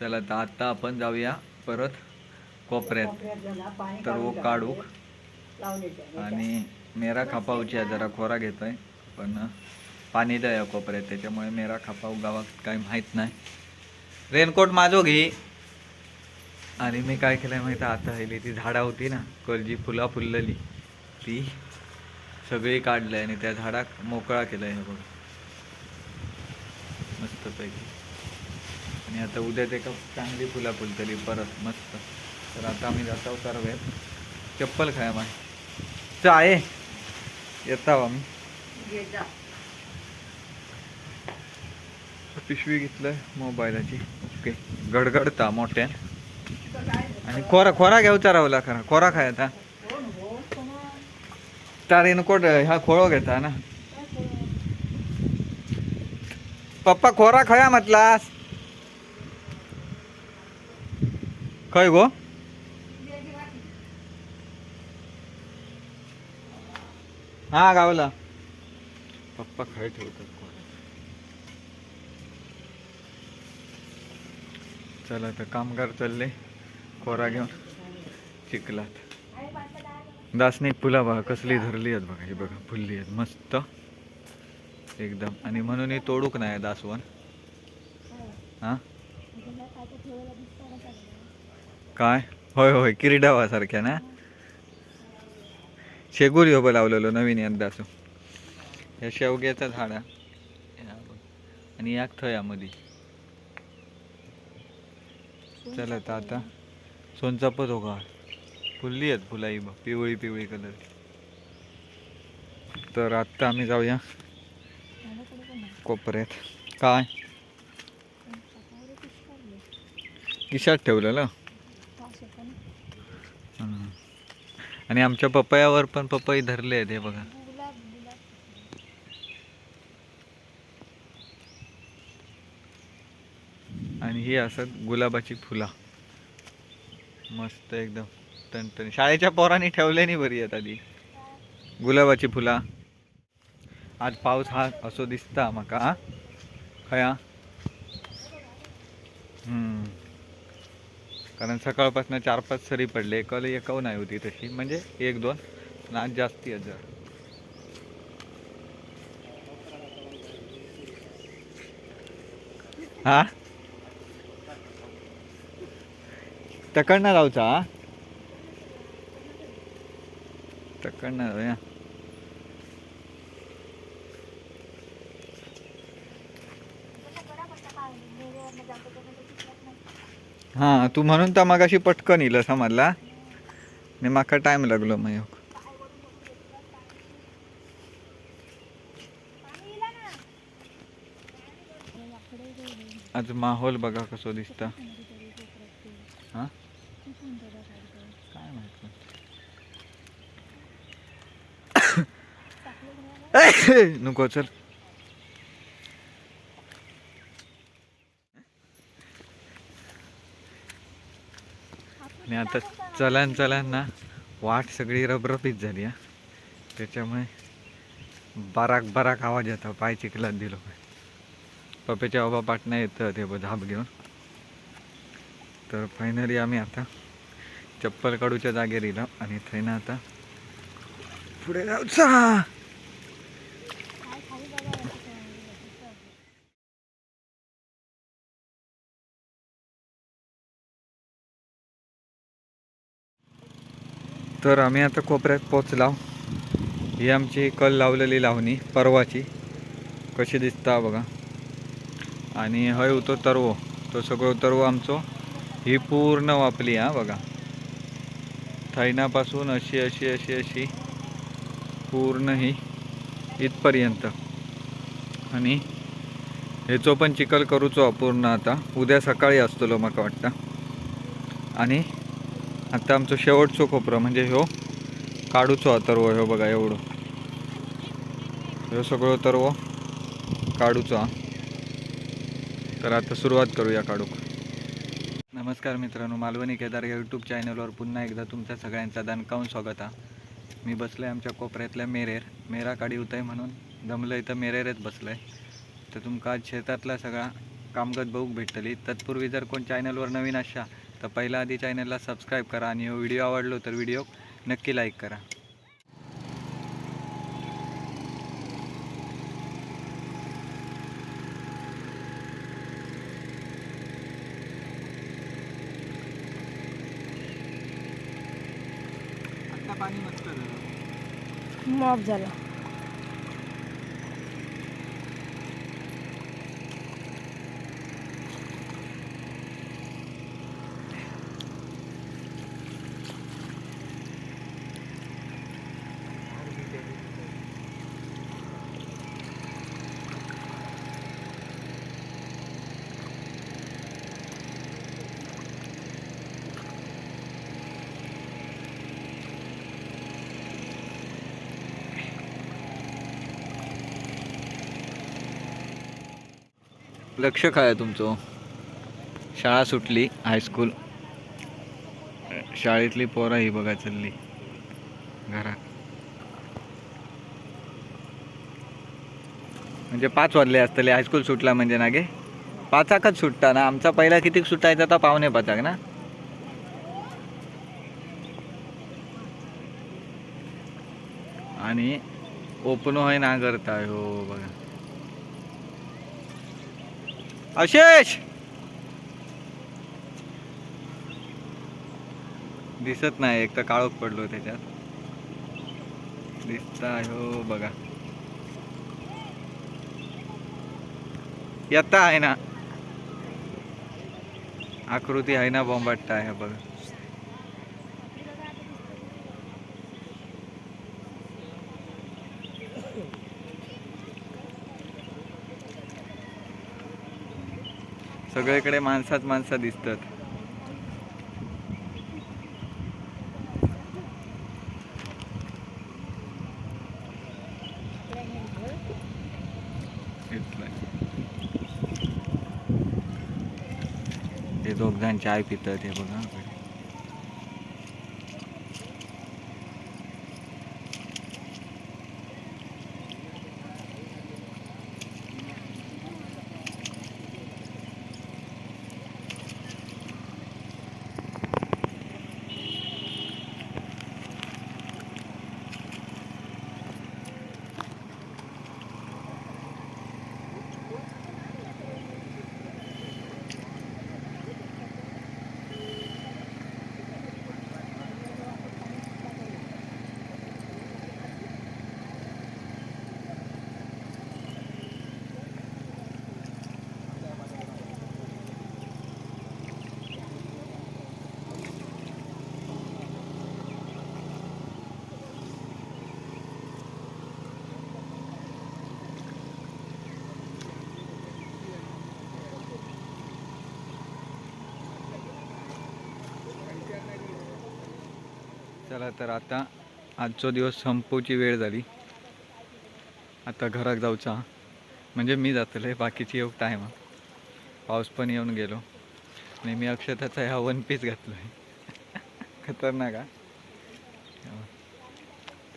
चला तर आता आपण जाऊया परत कोपऱ्यात. तर वो काढू. आणि मेरा खापावची आहे जरा खोरा घेतोय. पण पाणी द्या कोपऱ्यात. त्याच्यामुळे मेरा खापाव गावात काही माहीत नाही. रेनकोट माझो घे. आणि मी काय केलंय माहिती आता हल्ली ती झाडा होती ना कलजी फुला फुललेली. ती सगळी काढलंय आणि त्या झाडाक मोकळा केलाय हे बघ. मस्तपैकी. आणि आता उद्या ते का चांगली फुला फुलतली परत मस्त. तर आता आम्ही जातो सर्वेत चप्पल खाया माय च आहे. येता आम्ही. पिशवी घेतलंय मोबाईलाची. ओके. गडगडता मोठ्या. आणि खोरा खोरा घेऊचा रावला खरा. खोरा खायचा कोण हो? कोण? तार रेनकोट ह्या खोळो घेता ना? पप्पा खोरा खया म्हटलास. खय गो? हा गावला. पप्पा खाय ठेवतात चला तर कामगार चालले. खोरा घेऊन चिखलात. दासने फुला बघा कसली धरली आहेत बघा ही बघा फुलली आहेत मस्त. एकदम. आणि म्हणून तोडूक नाही दासवण. हा? काय? होय होय किरीडावासारख्या ना? शेगुरी हो लावलेलो नवीन यात दासू या शेवग्याचा झाडा. आणि याक थयामध्ये. चला तर आता सोनचापत हो का फुलली आहेत फुलाई बघ पिवळी पिवळी कलर तर आत्ता आम्ही जाऊया. कोपऱ्यात. काय? किशात ठेवलेलं? आणि आमच्या पपयावर पण पपई धरले आहेत हे बघा. आणि ही असत गुलाबाची फुला. मस्त एकदम टणटणी शाळेच्या पोरांनी ठेवल्यानी बरी आहेत आधी. गुलाबाची फुला. आज पाऊस हा असो दिसता माका खया? कारण सकाळपासून चार पाच सरी पडले कल एकव नाही होती तशी. म्हणजे एक दोन पण आज जास्ती आहेत हा? तकडणा जाऊचा तकडणा तकडनं हां तू म्हणून तर मग अशी पटकन येईल समजला मी माका टाइम लागलो मग आज माहोल बघा कसो दिसता. हां? काय माहीत नको चल. आणि आता चलान चलान ना वाट सगळी रबरबीत झाली हा. त्याच्यामुळे बाराक बाराक आवाज येतो पाय चिखलात दिलो. पप्याच्या बाबा पाटणा येतं ते ब- धाप घेऊन. तर फायनली आम्ही आता चप्पल काढूच्या जागेर येलो आणि थंय ना आता पुढे जाऊचा. तर आम्ही आता कोपऱ्यात पोचलाव ही आमची कल लावलेली लावणी परवाची. कशी दिसता बघा. आणि हय होतो तरवो. तो सगळो तरवो आमचो. ही पूर्ण वापली हा बघा. थैनापासून अशी अशी अशी अशी. पूर्ण ही इथपर्यंत. आणि हेचो पण चिखल करूचो पूर्ण आता. उद्या सकाळी असतलो म्हाका वाटतं. आणि आता आमचं शेवटचं कोपरो म्हणजे ह्यो काढूचो तरवो ह्यो बघा एवढो. ह्यो सगळो तरवो काढूचो तर आता सुरुवात करूया काढूक नमस्कार मित्रांनो मालवणी केदार या यूट्यूब चॅनलवर पुन्हा एकदा तुमच्या सगळ्यांचा दणकावून स्वागत आहे. मी बसलो आहे आमच्या कोपऱ्यातल्या मेरेर मेरा काढी होत आहे म्हणून. जमलं इथं मेरेरच बसलं आहे तर तुमका आज शेतातला सगळा कामगत बघूक भेटतली. तत्पूर्वी जर कोण चॅनलवर नवीन असा तर पहिला आधी चॅनलला सबस्क्राईब करा आणि हो व्हिडिओ आवडलो तर व्हिडिओ नक्की लाईक करा. आता पाणी मस्त झालं. मॉप झाला. लक्ष काय आहे तुमचं? शाळा सुटली हायस्कूल शाळेतली पोरं ही बघा चालली. घरात. म्हणजे पाच वाजले असतले हायस्कूल सुटला म्हणजे ना गे पाचाकच सुटता ना? आमचा पहिला किती सुटायचा तर पावणे पाचाक ना? आणि ओपनो आहे ना करताय हो बघा. अशेष दिसत नाही एक तर काळोख पडलो त्याच्यात. दिसता हो बघा. येता आहे ना. आकृती आहे ना बॉम्बाट्टा आहे बघा. सगळीकडे माणसाच माणसं दिसतात. हे दोघ जण चाय पितात हे बघा. चला तर आता आजचो दिवस संपवची वेळ झाली. आता घरात जाऊचा. म्हणजे मी जातले बाकीची येऊ टाईम पाऊस पण येऊन गेलो. आणि मी अक्षताचा ह्या वन पीस घातलो आहे खतरनाक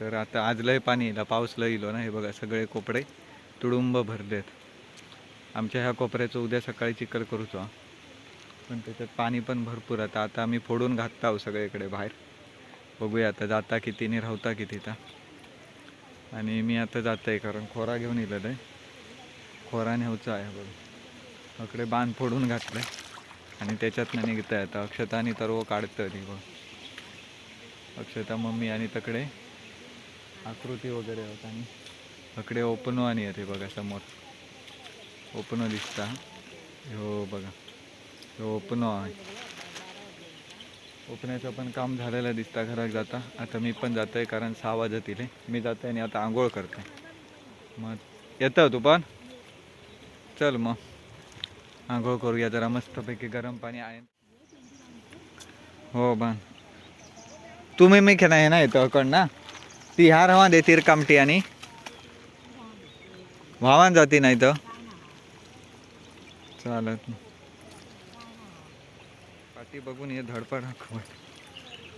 तर आता आज लय पाणी येईल. पाऊस लय येलो ना हे बघा सगळे कोपडे तुडुंब भरलेत. आमच्या ह्या कोपऱ्याचं उद्या सकाळी चिखल करूचो. पण त्याच्यात पाणी पण भरपूर आता आता आम्ही फोडून घातता सगळीकडे बाहेर. बघूया आता जाता किती नि राहता किती तर आणि मी आता जात आहे कारण खोरा घेऊन येलेलं आहे. खोरा न्यावचा आहे बघ. अकडे बांध फोडून घातलं आणि त्याच्यातनं निघता आता. अक्षता आणि व काढतं ती बघ. अक्षता मम्मी आणि तकडे आकृती वगैरे होत आणि इकडे ओपनो आणि येते बघा समोर. ओपनो दिसता. हो बघा. हो ओपनो आहे. ओपण्याचं पण काम झालेलं दिसता घरात जाता. आता मी पण जातोय कारण सहा वाजत वाजतील मी जातोय आणि आता आंघोळ करते मग येतं तू पण? चल मग. आंघोळ करूया जरा मस्तपैकी गरम पाणी आहे. हो बन. तुम्ही मी खेळा हे ना येतो अकड ना? ती ह्या रवा देतील कामटी आणि. भावान जाती नाही तर चालत. ते बघून हे धडपड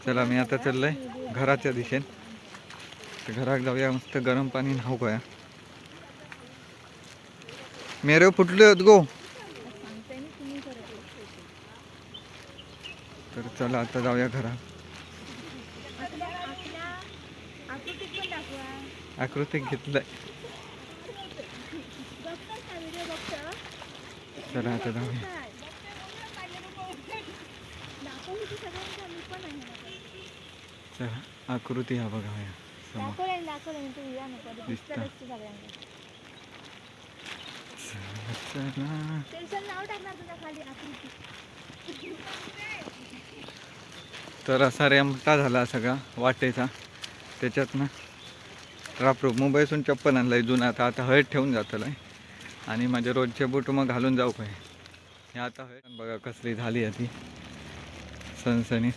चला मी आता चाललंय घराच्या दिशेन. घरात जाऊया मस्त गरम पाणी न्हाव गोया मेरे फुटले होत गो. तर चला आता जाऊया घरा आकृती घेतलंय. चला आता जाऊया. चला आकृती हा बघा या समोर दिसतं. चला तर असा रेमटा झाला सगळा वाटेचा. त्याच्यात ना रापरू मुंबईसून चप्पल आणलाय जुना आता आता हळद ठेवून जातलं आणि माझे रोजचे बूट मग घालून जाऊ काय? हे आता हळद बघा कसली झाली आहे ती. सनसनी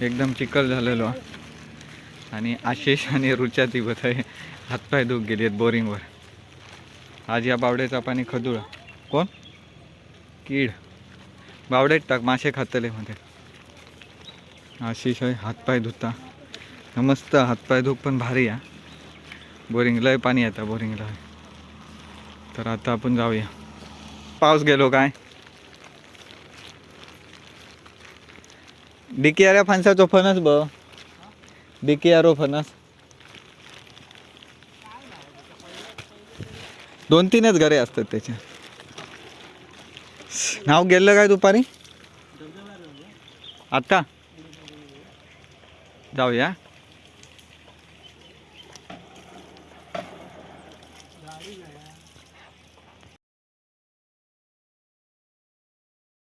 एकदम चिकल झालेलो. आणि आशिष आणि रुचा ती बस आहे हातपाय दुख गेली आहेत बोरिंगवर. आज या बावड्याचा पाणी खदुळ कोण? कीड. बावडेत टाक मासे खातले मध्ये आशिष आहे हातपाय धुता मस्त हातपाय धुक पण भारी आहे. बोरिंगलाही पाणी येतं बोरिंगला. तर आता आपण जाऊया. पाऊस गेलो काय? डिकी फणसाचो फणस ब. डिकी आरो फणस. दोन तीनच घरे असतात त्याच्या नाव गेलं काय दुपारी? आता जाऊया.